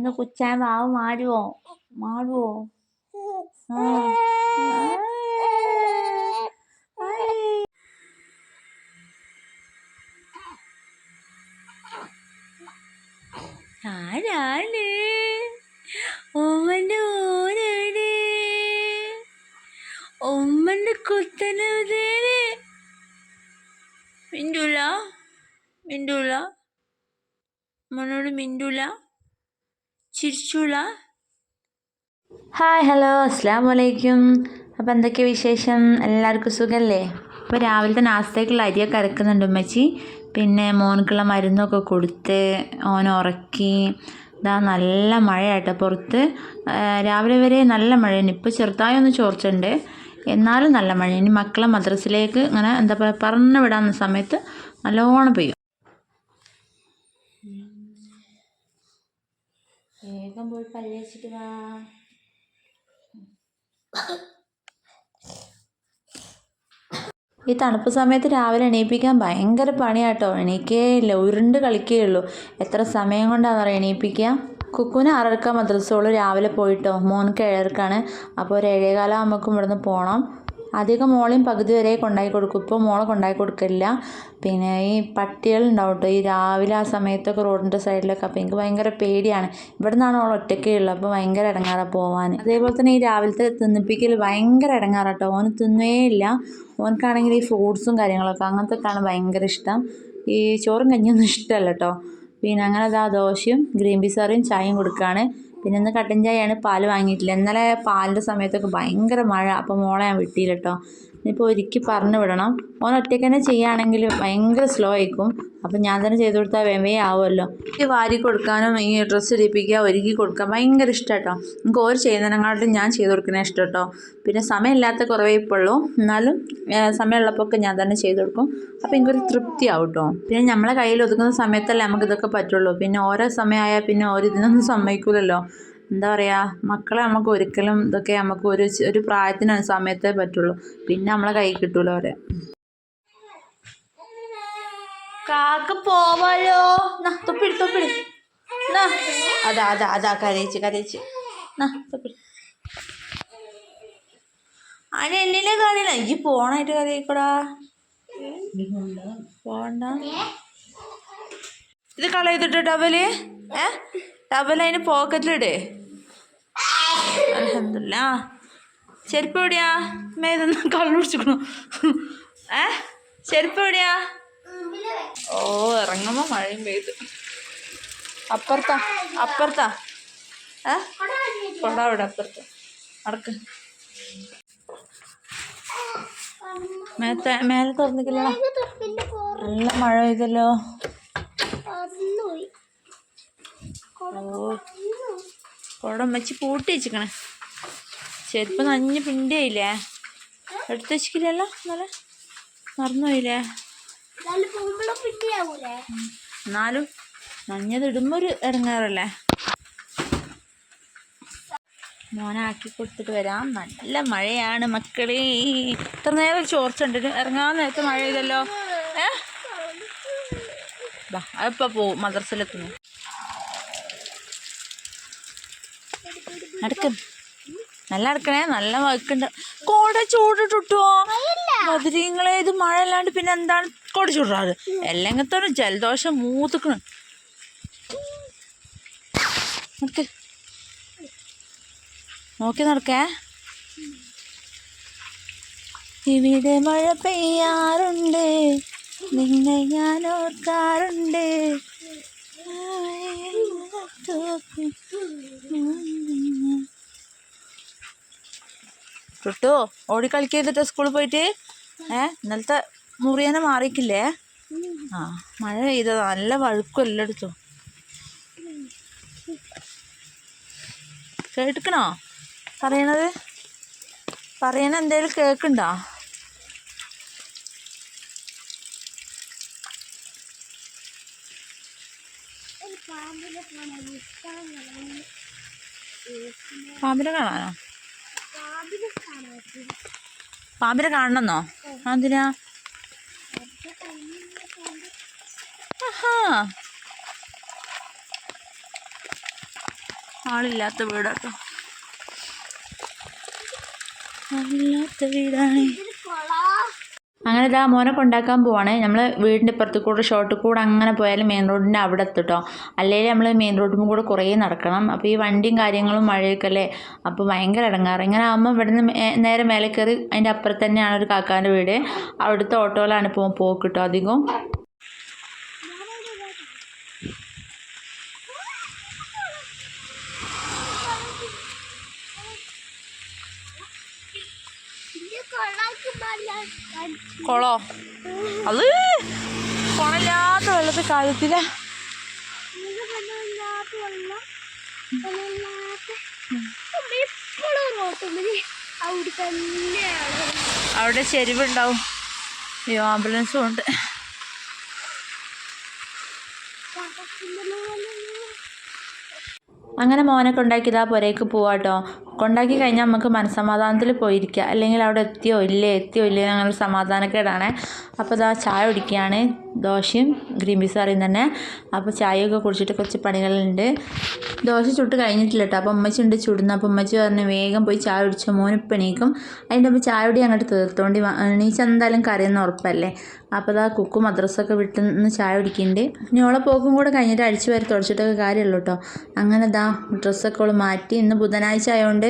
ഇന്ന് കുച്ചാൻ വാവ് മാറുവോ മാറുവോ. ആരാണ് ഓമന്റെ മിണ്ടൂല മിണ്ടൂല മോനോട് മിണ്ടൂല ചിരിച്ചൂല ഹായ് ഹലോ അസ്സാം വലൈക്കും അപ്പോൾ എന്തൊക്കെ വിശേഷം? എല്ലാവർക്കും സുഖമല്ലേ അപ്പോൾ രാവിലത്തെ നാസ്തേക്കുള്ള അരിയൊക്കെ അരക്കുന്നുണ്ട് ഉമ്മച്ചി. പിന്നെ മോനക്കുള്ള മരുന്നൊക്കെ കൊടുത്ത് ഓൻ ഉറക്കി. ഇതാ നല്ല മഴയായിട്ട് പുറത്ത്. രാവിലെ വരെ നല്ല മഴയാണ്. ഇപ്പോൾ ചെറുതായി ഒന്ന് ചോർച്ചുണ്ട്. എന്നാലും നല്ല മഴ ഇനി മക്കളെ മദ്രസിലേക്ക് ഇങ്ങനെ എന്താ പറയുക പറഞ്ഞു വിടാവുന്ന സമയത്ത് നല്ലോണം പെയ്യും. വേഗം പോയി പല്ല് വെച്ചിട്ട് വാ. ഈ തണുപ്പ് സമയത്ത് രാവിലെ എണീപ്പിക്കാൻ ഭയങ്കര പണിയാട്ടോ. എണീക്കേ ഇല്ല ഉരുണ്ട് കളിക്കുകയുള്ളൂ എത്ര സമയം കൊണ്ടാണെന്ന് പറയാം എണീപ്പിക്കുക കുക്കുന് ആറരക്ക മദ്രസോൾ രാവിലെ പോയിട്ടോ? മോൻ ഏഴരക്കാണ്. അപ്പോൾ ഒരു ഏഴേകാലം ആകുമ്പോഴേക്കും ഇവിടുന്ന് പോകണം അധികം മോളെയും പകുതി വരെ കൊണ്ടായി കൊടുക്കും. ഇപ്പോൾ മോളെ കൊണ്ടായി കൊടുക്കില്ല പിന്നെ ഈ പട്ടികൾ ഉണ്ടാവും കേട്ടോ. ഈ രാവിലെ ആ സമയത്തൊക്കെ റോഡിന്റെ സൈഡിലൊക്കെ അപ്പോൾ എനിക്ക് ഭയങ്കര പേടിയാണ്. ഇവിടെ നിന്നാണ് അവൾ ഒറ്റയ്ക്കേ ഉള്ളത്. അപ്പോൾ ഭയങ്കര ഇടങ്ങാറാണ് പോവാൻ. അതേപോലെ തന്നെ ഈ രാവിലത്തെ തിന്നിപ്പിക്കൽ ഭയങ്കര ഇടങ്ങാറാട്ടോ ഓന് തിന്നേ ഇല്ല. ഓനക്കാണെങ്കിൽ ഈ ഫ്രൂട്ട്സും കാര്യങ്ങളൊക്കെ അങ്ങനത്തെ ഒക്കെയാണ് ഭയങ്കര ഇഷ്ടം. ഈ ചോറും കഞ്ഞിയൊന്നും ഇഷ്ടമല്ല കേട്ടോ. പിന്നെ അങ്ങനെ അതാ ദോശയും ഗ്രീൻ പീസ് കറിയും ചായയും കൊടുക്കുകയാണ് പിന്നെ ഇന്ന് കട്ടൻ ചായയാണ് പാൽ വാങ്ങിയിട്ടില്ല. ഇന്നലെ പാലിന്റെ സമയത്തൊക്കെ ഭയങ്കര മഴ. അപ്പോൾ മോളെ ഞാൻ വിട്ടില്ല കേട്ടോ ഇനിയിപ്പോൾ ഒരുക്കി പറഞ്ഞു വിടണം. ഓൻ ഒറ്റയ്ക്ക് തന്നെ ചെയ്യുകയാണെങ്കിൽ ഭയങ്കര സ്ലോ ആയിരിക്കും. അപ്പം ഞാൻ തന്നെ ചെയ്ത് കൊടുത്താൽ വേമേ ആവുമല്ലോ. ഈ വാരി കൊടുക്കാനും ഈ ഡ്രസ്സ് ഇടിപ്പിക്കുക ഒരുക്കി കൊടുക്കാൻ ഭയങ്കര ഇഷ്ടം കേട്ടോ എനിക്ക് ഓർ ചെയ്യുന്നതിനെക്കാട്ടും ഞാൻ ചെയ്തു കൊടുക്കണേ ഇഷ്ടം കേട്ടോ പിന്നെ സമയമില്ലാത്ത കുറവേ ഇപ്പോഴുള്ളൂ എന്നാലും സമയമുള്ളപ്പോൾ ഞാൻ തന്നെ ചെയ്തു കൊടുക്കും. അപ്പോൾ എനിക്കൊരു തൃപ്തിയാവും കേട്ടോ പിന്നെ നമ്മളെ കയ്യിൽ ഒതുക്കുന്ന സമയത്തല്ലേ നമുക്ക് ഇതൊക്കെ പറ്റുള്ളൂ. പിന്നെ ഓരോ സമയമായാൽ പിന്നെ ഓരോ ഇതിനൊന്നും സമ്മതിക്കൂലല്ലോ. എന്താ പറയുക മക്കളെ നമുക്ക് ഒരിക്കലും ഇതൊക്കെ നമുക്ക് ഒരു ഒരു പ്രായത്തിന് സമയത്തേ പറ്റുള്ളൂ. പിന്നെ നമ്മളെ കൈ കിട്ടൂല അവരെ. കാക്ക പോവാലോ? തൊപ്പിടി തൊപ്പിടി അതാ അതാ അതാ കരയിച്ച് കരയിച്ച്. തൊപ്പിടി അതിന് എന്നിലെ കാണില്ല ഈ പോണായിട്ട് കരയിക്കടാ. പോണ്ട. ഇത് കളയത്തിട്ട് ടവൽ ഏ? ടവൽ അതിന് പോക്കറ്റിലിട് അലഹമില്ല ചെരുപ്പ് എവിടെയാ മേതൊന്ന് കള്ളു പിടിച്ചിക്കണു. ഏ? ചെരുപ്പ് എവിടെയാ ഓ ഇറങ്ങുമ്പോ മഴയും പെയ്തു. അപ്പുറത്താ അപ്പുറത്താ. ഏ? കൊണ്ടാ ഇവിടെ അപ്പുറത്ത്. നടക്ക്. മേത്തെ മേലെ തുറന്നിക്കില്ല നല്ല മഴ പെയ്തല്ലോ. ഓ. കുടം വെച്ച് പൂട്ടി വെച്ചിക്കണേ ചെരുപ്പ് നഞ്ഞ് പിണ്ടിയായില്ലേ? എടുത്ത് വെച്ചിട്ടില്ലല്ലോ ഇന്നലെ? മറന്നുപോയില്ലേ? എന്നാലും നഞ്ഞത് ഇടുമ്പോൾ ഒരു ഇറങ്ങാറല്ലേ മോനാക്കി കൊടുത്തിട്ട് വരാം. നല്ല മഴയാണ് മക്കളെ. ഇത്ര നേരം ചോർച്ചുണ്ട് ഇറങ്ങാൻ നേരത്തെ മഴ ചെയ്തല്ലോ ഏ? അതിപ്പോൾ പോവും മദ്രസയിലെത്തുന്നു. നടക്കും. നല്ല നടക്കണേ. നല്ല വഴുക്കുണ്ട് കോട ചൂടിട്ടുട്ടോ മധുരങ്ങളെ ഇത് മഴ അല്ലാണ്ട് പിന്നെ എന്താണ് കോട ചൂടാറ്? എല്ലെങ്കത്തോടെ ജലദോഷം മൂത്തുക്കണ്. നടക്ക്. നോക്കി നടക്കേ. ഇവിടെ മഴ പെയ്യാറുണ്ട്. നിന്നെ ഞാൻ ഓർക്കാറുണ്ട്. ടുട്ടോ ഓടി കളിക്കരുതിട്ടോ സ്കൂളിൽ പോയിട്ട് ഏ ഇന്നലത്തെ മുറിയനെ മാറിക്കില്ലേ? ആ മഴ പെയ്തത് നല്ല വഴുക്കും എല്ലായിടത്തും. കേട്ടിക്കണോ പറയണത്? പറയണ എന്തേലും കേൾക്കണ്ടോ? പാമ്പിനെ കാണാനോ? പാമ്പിനെ കാണണമെന്നോ? ആഹാ. ആളില്ലാത്ത വീടാട്ടോ ആളില്ലാത്ത വീടാണ്. അങ്ങനെ ഇതാ മോനെ കൊണ്ടാക്കാൻ പോവാണ്. നമ്മൾ വീടിന്റെ ഇപ്പുറത്ത് കൂടെ ഷോർട്ട് കൂടെ അങ്ങനെ പോയാലും മെയിൻ റോഡിന്റെ അവിടെ എത്തിട്ടോ അല്ലെങ്കിൽ നമ്മൾ മെയിൻ റോഡിൽ കൂടെ കുറേ നടക്കണം. അപ്പോൾ ഈ വണ്ടിയും കാര്യങ്ങളും മഴയൊക്കെ അല്ലേ? അപ്പോൾ ഭയങ്കര ഇടങ്ങാറ്. ഇങ്ങനെ ആകുമ്പോൾ ഇവിടുന്ന് നേരെ മേലെ കയറി അതിന്റെ അപ്പുറത്ത് തന്നെയാണ് ഒരു കാക്കാന്റെ വീട്. അവിടുത്തെ ഓട്ടോയിലാണ് ഇപ്പോൾ പോക്ക് കേട്ടോ കുളോ. അത് കുളമില്ലാത്ത വെള്ളത്തിൽ കാലത്തില്ല അവിടെ ചെരുവുണ്ടാവും. അയ്യോ ആംബുലൻസും ഉണ്ട്. അങ്ങനെ മോനൊക്കെ ഉണ്ടാക്കിയതാ പുരയ്ക്ക് പോവാട്ടോ. കൊണ്ടാക്കി കഴിഞ്ഞാൽ നമുക്ക് മനസ്സമാധാനത്തിൽ പോയിരിക്കുക അല്ലെങ്കിൽ അവിടെ എത്തിയോ ഇല്ലേ? എത്തിയോ ഇല്ലേ അങ്ങനെ സമാധാനക്കേടാണ്. അപ്പോൾ ഇതാ ചായ കുടിക്കുകയാണ് ദോശയും ഗ്രീൻ പീസ് കറിയും തന്നെ. അപ്പോൾ ചായയൊക്കെ കുടിച്ചിട്ട് കുറച്ച് പണികളുണ്ട്. ദോശ ചുട്ട് കഴിഞ്ഞിട്ടില്ല കേട്ടോ അപ്പോൾ ഉമ്മച്ചി ചുടുന്ന. അപ്പോൾ ഉമ്മച്ചി പറഞ്ഞ് വേഗം പോയി ചായ കുടിച്ചു. മോനിപ്പോൾ എണീക്കും. അതിന്റെ അപ്പോൾ ചായ കൂടി അങ്ങോട്ട് തീർത്തോണ്ടി എണീച്ച് എന്തായാലും കറിയെന്ന് ഉറപ്പല്ലേ? അപ്പോൾ ഇതാ കുക്കു മദ്രസൊക്കെ വിട്ട് നിന്ന് ചായ കുടിക്കുന്നുണ്ട് ഇനി ഓളെ പോക്കും കൂടെ കഴിഞ്ഞിട്ട് അടിച്ചു വരെ തുടച്ചിട്ടൊക്കെ കാര്യമുള്ളൂ കേട്ടോ അങ്ങനെ ഇതാ ഡ്രസ്സൊക്കെ ഓൾ മാറ്റി. ഇന്ന് ബുധനാഴ്ച ആയതുകൊണ്ട്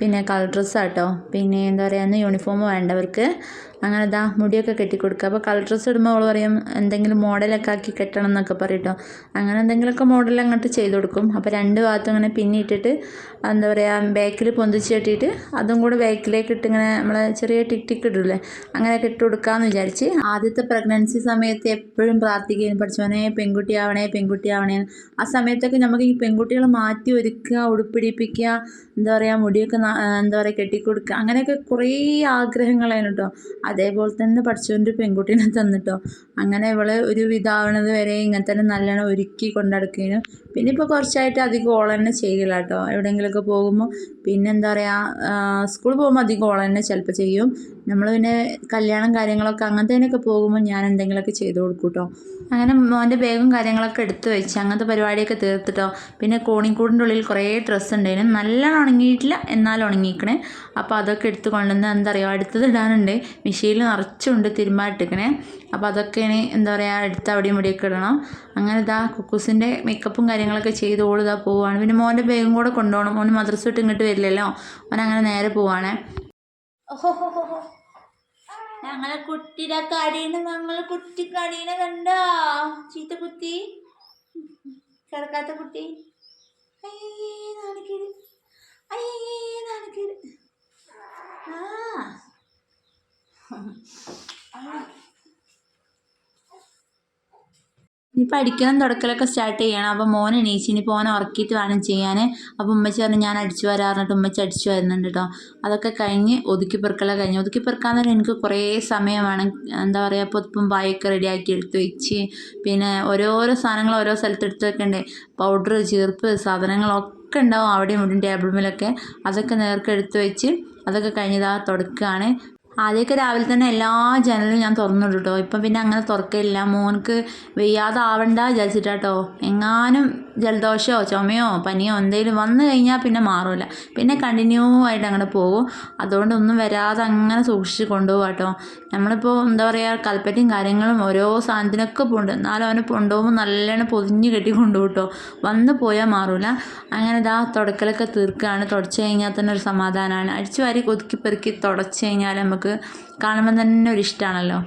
പിന്നെ കളർ ഡ്രസ്സാട്ടോ പിന്നെ എന്താ പറയുക അന്ന് യൂണിഫോം വേണ്ടവർക്ക് അങ്ങനെ ഇതാ മുടിയൊക്കെ കെട്ടിക്കൊടുക്കുക. അപ്പോൾ കളർ ഡ്രസ്സ് ഇടുമ്പോൾ അവൾ പറയും എന്തെങ്കിലും മോഡലൊക്കെ ആക്കി കെട്ടണം എന്നൊക്കെ പറയട്ടോ കേട്ടോ അങ്ങനെ എന്തെങ്കിലുമൊക്കെ മോഡൽ അങ്ങോട്ട് ചെയ്ത് കൊടുക്കും. അപ്പോൾ രണ്ട് ഭാഗത്തും ഇങ്ങനെ പിന്നിട്ടിട്ട് എന്താ പറയുക ബാക്കിൽ പൊന്തിച്ച് കെട്ടിയിട്ട് അതും കൂടെ ബാക്കിലേക്ക് ഇട്ട് ഇങ്ങനെ നമ്മളെ ചെറിയ ടിക് ടിക് ഇടില്ലേ അങ്ങനെ ഇട്ട് കൊടുക്കാമെന്ന് വിചാരിച്ച് ആദ്യത്തെ പ്രഗ്നൻസി സമയത്ത് എപ്പോഴും പ്രാർത്ഥിക്കുകയും പഠിച്ചവനെ പെൺകുട്ടിയാവണേ പെൺകുട്ടിയാവണേ ആ സമയത്തൊക്കെ നമുക്ക് ഈ പെൺകുട്ടികളെ മാറ്റി ഒരുക്കുക ഉടുപ്പിടിപ്പിക്കുക എന്താ പറയുക മുടിയൊക്കെ എന്താ പറയുക കെട്ടിക്കൊടുക്കുക അങ്ങനെയൊക്കെ കുറേ ആഗ്രഹങ്ങളായിരുന്നു കേട്ടോ അതേപോലെ തന്നെ പഠിച്ചുകൊണ്ട് പെൺകുട്ടീനെ തന്നിട്ടോ. അങ്ങനെ ഇവൾ ഒരു വിധാവണത് വരെ ഇങ്ങനെ തന്നെ നല്ലോണം ഒരുക്കി കൊണ്ടടക്കുകയും പിന്നെ ഇപ്പോൾ കുറച്ചായിട്ട് അധികം ഓൾ തന്നെ ചെയ്യില്ല കേട്ടോ എവിടെയെങ്കിലുമൊക്കെ പോകുമ്പോൾ പിന്നെ എന്താ പറയുക സ്കൂളിൽ പോകുമ്പോൾ അധികം ഓൾ തന്നെ ചിലപ്പോൾ ചെയ്യും. നമ്മൾ പിന്നെ കല്യാണം കാര്യങ്ങളൊക്കെ അങ്ങനത്തേനൊക്കെ പോകുമ്പോൾ ഞാൻ എന്തെങ്കിലുമൊക്കെ ചെയ്ത് കൊടുക്കൂട്ടോ. കേട്ടോ അങ്ങനെ മോന്റെ ബാഗും കാര്യങ്ങളൊക്കെ എടുത്തു വെച്ച് അങ്ങനത്തെ പരിപാടിയൊക്കെ തീർത്തിട്ടോ. പിന്നെ കോണിക്കൂടിന്റെ ഉള്ളിൽ കുറേ ഡ്രസ്സ് ഉണ്ടായിരുന്നു നല്ലോണം ഉണങ്ങിയിട്ടില്ല എന്നാലും ഉണങ്ങിക്കണേ. അപ്പോൾ അതൊക്കെ എടുത്ത് കൊണ്ടുവന്ന് എന്താ പറയുക അടുത്തത് ഇടാനുണ്ട്. മെഷീനിൽ നിറച്ചുണ്ട് തിരുമ്പാട്ടിക്കണേ അപ്പോൾ അതൊക്കെ ഇനി എന്താ പറയുക എടുത്ത് അവിടെയും ഇവിടെയൊക്കെ ഇടണം. അങ്ങനെ ഇതാ കുക്കൂസിന്റെ മേക്കപ്പും കാര്യങ്ങളൊക്കെ ചെയ്ത് ഓളിതാ പോവുകയാണ് പിന്നെ മോന്റെ ബാഗും കൂടെ കൊണ്ടുപോകണം. മോൻ മദ്രസ വിട്ട് ഇങ്ങോട്ട് വരില്ലല്ലോ. അവൻ അങ്ങനെ നേരെ പോവാണേ. ഞങ്ങളെ കുട്ടിടെ കടീന ഞങ്ങളെ കുട്ടി കടീനെ കണ്ടോ? ചീത്ത കുത്തി കിടക്കാത്ത കുട്ടി. അയ്യേ നാണക്കേട്. അയ്യേ നാണക്കേട്. ആ. ഇനി പഠിക്കണം തുടക്കലൊക്കെ സ്റ്റാർട്ട് ചെയ്യണം. അപ്പോൾ മോൻ എണീച്ച് ഇനി പോകാൻ ഉറക്കിയിട്ട് വേണം ചെയ്യാൻ അപ്പോൾ ഉമ്മച്ചി പറഞ്ഞു ഞാൻ അടിച്ചു വരാറിഞ്ഞിട്ട് ഉമ്മച്ചി അടിച്ചു വരുന്നുണ്ട് കേട്ടോ അതൊക്കെ കഴിഞ്ഞ് ഒതുക്കി പെറുക്കലൊക്കെ കഴിഞ്ഞ്. ഒതുക്കി പെറുക്കാൻ തന്നെ എനിക്ക് കുറേ സമയം വേണം. എന്താ പറയുക പൊതുപ്പും പായൊക്കെ റെഡിയാക്കി എടുത്ത് വെച്ച്. പിന്നെ ഓരോരോ സാധനങ്ങൾ ഓരോ സ്ഥലത്ത് എടുത്ത് വെക്കണ്ടേ. പൗഡർ ചീർപ്പ് സാധനങ്ങളൊക്കെ ഉണ്ടാവും അവിടെയും ഇവിടെയും ടേബിൾ മേലൊക്കെ അതൊക്കെ നേർക്ക് എടുത്ത് വെച്ച് അതൊക്കെ കഴിഞ്ഞതാ തുടക്കുകയാണ് ആദ്യമൊക്കെ രാവിലെ തന്നെ എല്ലാ ജനലും ഞാൻ തുറന്നിടും കേട്ടോ ഇപ്പം പിന്നെ അങ്ങനെ തുറക്കില്ല മോനക്ക് വെയ്യാതെ ആവണ്ട വിചാരിച്ചിട്ടാട്ടോ. എങ്ങാനും ജലദോഷമോ ചുമയോ പനിയോ എന്തെങ്കിലും വന്നു കഴിഞ്ഞാൽ പിന്നെ മാറില്ല പിന്നെ കണ്ടിന്യൂ ആയിട്ട് അങ്ങനെ പോകും. അതുകൊണ്ട് ഒന്നും വരാതെ അങ്ങനെ സൂക്ഷിച്ച് കൊണ്ടുപോകാം കേട്ടോ നമ്മളിപ്പോൾ എന്താ പറയുക കൽപ്പറ്റയും കാര്യങ്ങളും ഓരോ സാധനത്തിനൊക്കെ പോകുന്നുണ്ട് എന്നാലും അവനെ കൊണ്ടുപോകുമ്പോൾ നല്ലോണം പൊതിഞ്ഞ് കെട്ടി കൊണ്ടുപോകും കേട്ടോ വന്ന് പോയാൽ മാറില്ല അങ്ങനെ ഇതാ തുടക്കലൊക്കെ തീർക്കുകയാണ് തുടച്ച് കഴിഞ്ഞാൽ തന്നെ ഒരു സമാധാനമാണ് അടിച്ചു വാരി ഒതുക്കി പെറുക്കി തുടച്ച് കഴിഞ്ഞാൽ നമുക്ക് കാണുമ്പോൾ തന്നെ ഒരു ഇഷ്ടമാണല്ലോ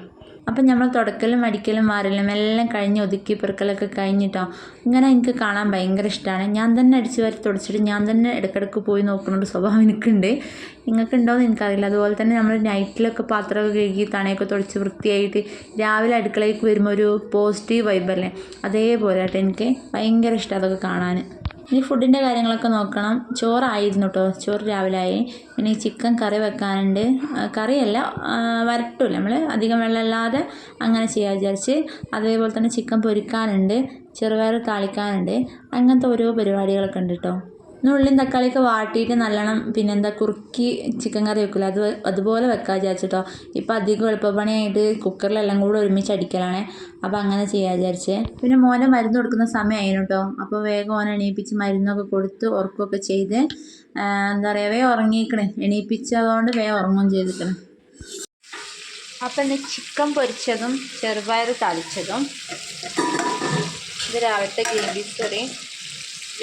അപ്പം നമ്മൾ തുടക്കലും അടിക്കലും മാറലും എല്ലാം കഴിഞ്ഞ് ഒതുക്കി പെറുക്കലൊക്കെ കഴിഞ്ഞിട്ടോ ഇങ്ങനെ എനിക്ക് കാണാൻ ഭയങ്കര ഇഷ്ടമാണ് ഞാൻ തന്നെ അടിച്ച് വാരി തുടച്ചിട്ട് ഞാൻ തന്നെ ഇടയ്ക്കിടയ്ക്ക് പോയി നോക്കുന്ന ഒരു സ്വഭാവം എനിക്കുണ്ട്. നിങ്ങൾക്ക് ഉണ്ടോയെന്ന് എനിക്കറിയില്ല. അതുപോലെ തന്നെ നമ്മൾ നൈറ്റിലൊക്കെ പാത്രമൊക്കെ കഴുകി തണയൊക്കെ തുടച്ച് വൃത്തിയായിട്ട് രാവിലെ അടുക്കളയിലേക്ക് വരുമ്പോൾ ഒരു പോസിറ്റീവ് വൈബല്ലേ അതേപോലെ ആയിട്ട് എനിക്ക്. ഭയങ്കര ഇഷ്ടം അതൊക്കെ കാണാൻ. ഇനി ഫുഡിന്റെ കാര്യങ്ങളൊക്കെ നോക്കണം. ചോറായിരുന്നു കേട്ടോ ചോറ് രാവിലെ ആയി പിന്നെ ചിക്കൻ കറി വെക്കാനുണ്ട്. കറിയല്ല വരട്ടില്ല നമ്മൾ അധികം വെള്ളമില്ലാതെ അങ്ങനെ ചെയ്യാൻ വിചാരിച്ച്. അതേപോലെ തന്നെ ചിക്കൻ പൊരിക്കാനുണ്ട്. ചെറുപയർ താളിക്കാനുണ്ട്. അങ്ങനത്തെ ഓരോ പരിപാടികളൊക്കെ ഉണ്ട് കേട്ടോ ഉള്ളിയും തക്കാളിയൊക്കെ വാട്ടിയിട്ട് നല്ലോണം പിന്നെന്താ കുറുക്കി ചിക്കൻ കറി വെക്കില്ല അത് അതുപോലെ വെക്കാൻ വിചാരിച്ചിട്ടോ. ഇപ്പം അധികം എളുപ്പപ്പണിയായിട്ട് കുക്കറിലെല്ലാം കൂടെ ഒരുമിച്ച് അടിക്കലാണേ. അപ്പോൾ അങ്ങനെ ചെയ്യാൻ വിചാരിച്ചേ. പിന്നെ മോനെ മരുന്ന് കൊടുക്കുന്ന സമയമായിരുന്നു കേട്ടോ അപ്പോൾ വേഗം ഓനെ എണീപ്പിച്ച് മരുന്നൊക്കെ കൊടുത്ത് ഉറക്കമൊക്കെ ചെയ്ത് എന്താ പറയുക വേഗം ഉറങ്ങിക്കണേ എണീപ്പിച്ചതുകൊണ്ട് വേഗം ഉറങ്ങുകയും ചെയ്തിക്കണേ. അപ്പം ഇന്ന് ചിക്കൻ പൊരിച്ചതും ചെറുപയർ തളിച്ചതും. ഇത് രാവിലത്തെ ഗ്രീൻ പീസ് കറി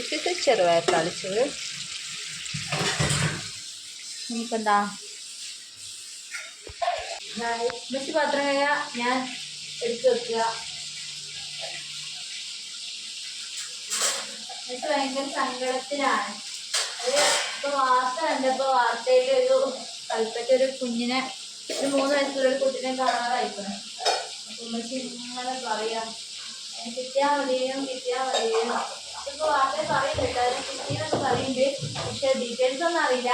ഇത് ചെറുപയർ തളിച്ചത്. നമുക്കെന്താ മറ്റു പാത്രം ഞാൻ എടുത്തു വെക്കുക. എന്നിട്ട് ഭയങ്കര സങ്കടത്തിലാണ്. അത് ഇപ്പൊ വാർത്ത കണ്ടപ്പോ വാർത്തയിൽ ഒരു കൽപ്പറ്റ ഒരു കുഞ്ഞിനെ ഒരു മൂന്ന് വയസ്സുള്ള ഒരു കുട്ടിനെ കാണാറായിരിക്കണം അപ്പൊ ഉമ്മച്ചി ഇങ്ങനെ പറയാ കിട്ടിയാ മതിയും കിട്ടിയാൽ മതിയും? ഇപ്പൊ വാർത്തയെ പറയുന്നുണ്ട് അതിനെ കിട്ടിയെന്നൊക്കെ പറയുന്നുണ്ട്. പക്ഷെ ഡീറ്റെയിൽസ് ഒന്നും അറിയില്ല.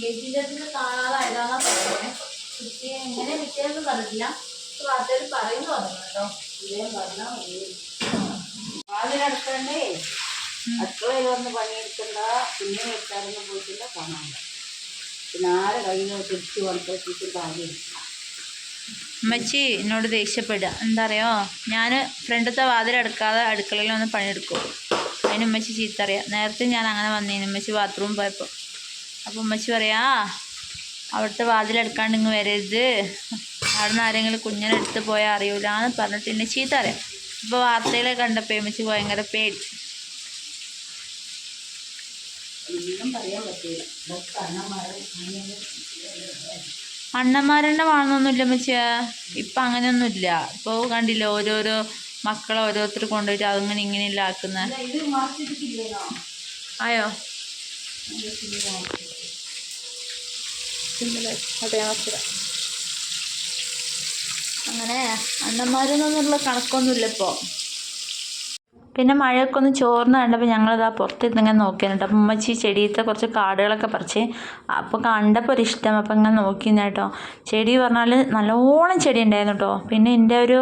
ഗേറ്റിന്റെ കാണാതായതാന്നാ പറയുന്നത് കിട്ടിയ എങ്ങനെ പക്ഷെ വാർത്തയിൽ പറയുന്നു പറഞ്ഞു കേട്ടോ. ഇതേ പറഞ്ഞാൽ മതി. വാതിലടക്കണ്ടേ അടുക്കളയിൽ വന്ന് പണിയെടുക്കണ്ട. പിന്നെ എടുക്കാനൊന്നും പോയിട്ടില്ല കാണാൻ പിന്നെ ആരെ കയ്യിൽ തിരിച്ചു കൊണ്ടുപോയിട്ട് കാര്യമില്ല അമ്മച്ചി എന്നോട് ദേഷ്യപ്പെടുക എന്താ അറിയോ? ഞാൻ ഫ്രണ്ടത്തെ വാതിലടക്കാതെ അടുക്കളയിൽ ഒന്ന് പണിയെടുക്കും. അതിന് ഉമ്മച്ചി ചീത്ത അറിയാം നേരത്തെ ഞാൻ അങ്ങനെ വന്നേന് ഉമ്മച്ചി ബാത്റൂമിൽ പോയപ്പോൾ അപ്പോൾ ഉമ്മച്ചി പറയാ അവിടുത്തെ വാതിലെടുക്കാണ്ട് ഇങ്ങ് വരരുത്. അവിടെ നിന്ന് ആരെങ്കിലും കുഞ്ഞിനെ എടുത്ത് പോയാൽ അറിയൂല എന്ന് പറഞ്ഞിട്ട് എന്നെ ചീത്ത അറിയാം ഇപ്പോൾ വാർത്തയിലെ കണ്ടപ്പോൾ ഉമ്മച്ചി ഭയങ്കര പേടി. അണ്ണന്മാരെന്നെ വേണമെന്നൊന്നുമില്ല ഉമ്മച്ചിയാ. ഇപ്പം അങ്ങനെയൊന്നുമില്ല. ഇപ്പോൾ കണ്ടില്ല ഓരോരോ മക്കളെ ഓരോരുത്തർ കൊണ്ടുപോയിട്ട് അതങ്ങനെ ഇത് മാറ്റിട്ടില്ലേനോ ആയോ? അങ്ങനെ അണ്ണന്മാരെന്നൊന്നുള്ള കണക്കൊന്നുമില്ല ഇപ്പോൾ പിന്നെ മഴയൊക്കെ ഒന്ന് ചോർന്ന് കണ്ടപ്പോൾ ഞങ്ങളിതാ പുറത്തിരുന്നിങ്ങനെ നോക്കിയാണ് അപ്പം ഉമ്മച്ചി ചെടിയത്തെ കുറച്ച് കാടുകളൊക്കെ പറിച്ച് അപ്പോൾ കണ്ടപ്പോൾ ഒരു ഇഷ്ടം. അപ്പം ഇങ്ങനെ നോക്കിയിരുന്നു കേട്ടോ. ചെടി പറഞ്ഞാൽ നല്ലോണം ചെടി ഉണ്ടായിരുന്നു കേട്ടോ. പിന്നെ എന്റെ ഒരു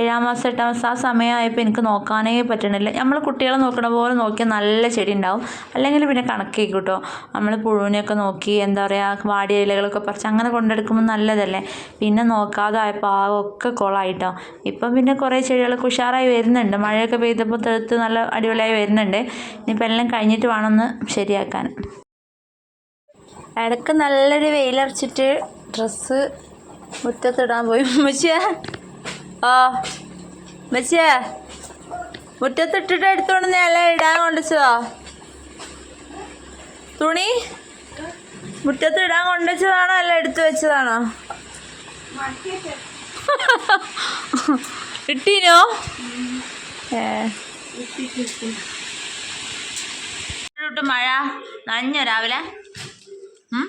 ഏഴാം മാസം എട്ടാം മാസം ആ സമയമായപ്പോൾ എനിക്ക് നോക്കാനേ പറ്റണില്ല. നമ്മൾ കുട്ടികളെ നോക്കണ പോലെ നോക്കിയാൽ നല്ല ചെടി ഉണ്ടാവും. അല്ലെങ്കിൽ പിന്നെ കണക്കേക്കും കേട്ടോ. നമ്മൾ പുഴുവിനെയൊക്കെ നോക്കി എന്താ പറയുക വാടിയ ഇലകളൊക്കെ പറിച്ച് അങ്ങനെ കൊണ്ടെടുക്കുമ്പോൾ നല്ലതല്ലേ. പിന്നെ നോക്കാതെ ആയപ്പോൾ ആ ഒക്കെ കുളമായിട്ടോ ഇപ്പം പിന്നെ കുറേ ചെടികളൊക്കെ ഉഷാറായി വരുന്നുണ്ട്. മഴയൊക്കെ പെയ്തപ്പോൾ തെളുത്ത് നല്ല അടിപൊളിയായി വരുന്നുണ്ട്. ഇനിയിപ്പോൾ എല്ലാം കഴിഞ്ഞിട്ട് വേണം ഒന്ന് ശരിയാക്കാൻ. ഇടയ്ക്ക് നല്ലൊരു വെയിലറച്ചിട്ട് ഡ്രസ്സ് മുറ്റത്തിടാൻ പോയി. ഉമ്മച്ചിയെ? ആ ഉമ്മച്ചിയെ? മുറ്റത്തിട്ടിട്ട് എടുത്തോണ്ട് നില ഇടാൻ കൊണ്ടുവച്ചതോ. തുണി? മുറ്റത്ത് ഇടാൻ കൊണ്ടുവച്ചതാണോ അല്ല എടുത്തു വെച്ചതാണോ? ഇട്ടീനോ ഏ. ഇട്ട് മഴ നനഞ്ഞോ രാവിലെ? ഉം?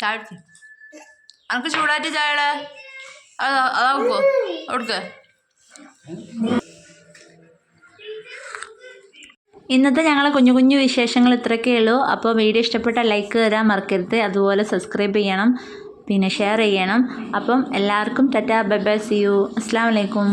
ചാടി. അനക്ക് ചൂടാറ്റി ചായയുടെ അതാ അതാക്കോ അവിടുക്ക് ഇന്നത്തെ ഞങ്ങളെ കുഞ്ഞു കുഞ്ഞു വിശേഷങ്ങൾ ഇത്രയൊക്കെ ഉള്ളൂ. അപ്പോൾ വീഡിയോ ഇഷ്ടപ്പെട്ട ലൈക്ക് തരാൻ മറക്കരുത്. അതുപോലെ സബ്സ്ക്രൈബ് ചെയ്യണം. പിന്നെ ഷെയർ ചെയ്യണം. അപ്പം എല്ലാവർക്കും tata bye bye see you അസ്സാം വലൈക്കും